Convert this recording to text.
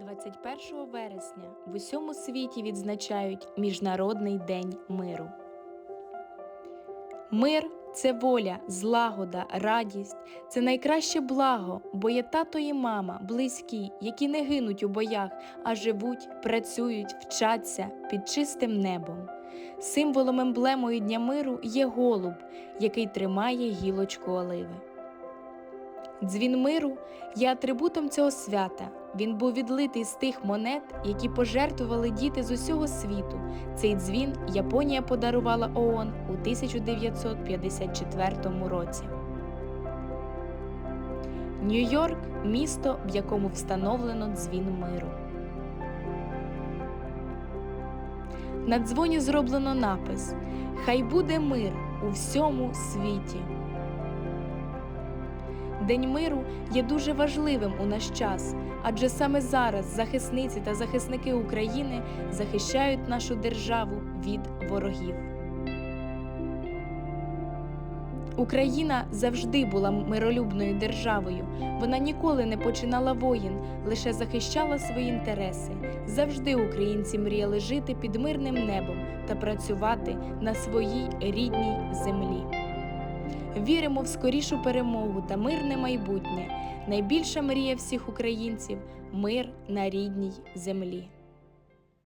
21 вересня в усьому світі відзначають Міжнародний день миру. Мир це воля, злагода, радість, це найкраще благо, бо є тато і мама, близькі, які не гинуть у боях, а живуть, працюють, вчаться під чистим небом. Символом емблемою Дня миру є голуб, який тримає гілочку оливи. Дзвін миру є атрибутом цього свята. Він був відлитий з тих монет, які пожертвували діти з усього світу. Цей дзвін Японія подарувала ООН у 1954 році. Нью-Йорк місто, в якому встановлено дзвін миру. На дзвоні зроблено напис Хай буде мир у всьому світі. День миру є дуже важливим у наш час, адже саме зараз захисниці та захисники України захищають нашу державу від ворогів. Україна завжди була миролюбною державою. Вона ніколи не починала воїн, лише захищала свої інтереси. Завжди українці мріяли жити під мирним небом та працювати на своїй рідній землі. Віримо в скорішу перемогу та мирне майбутнє. Найбільша мрія всіх українців мир на рідній землі.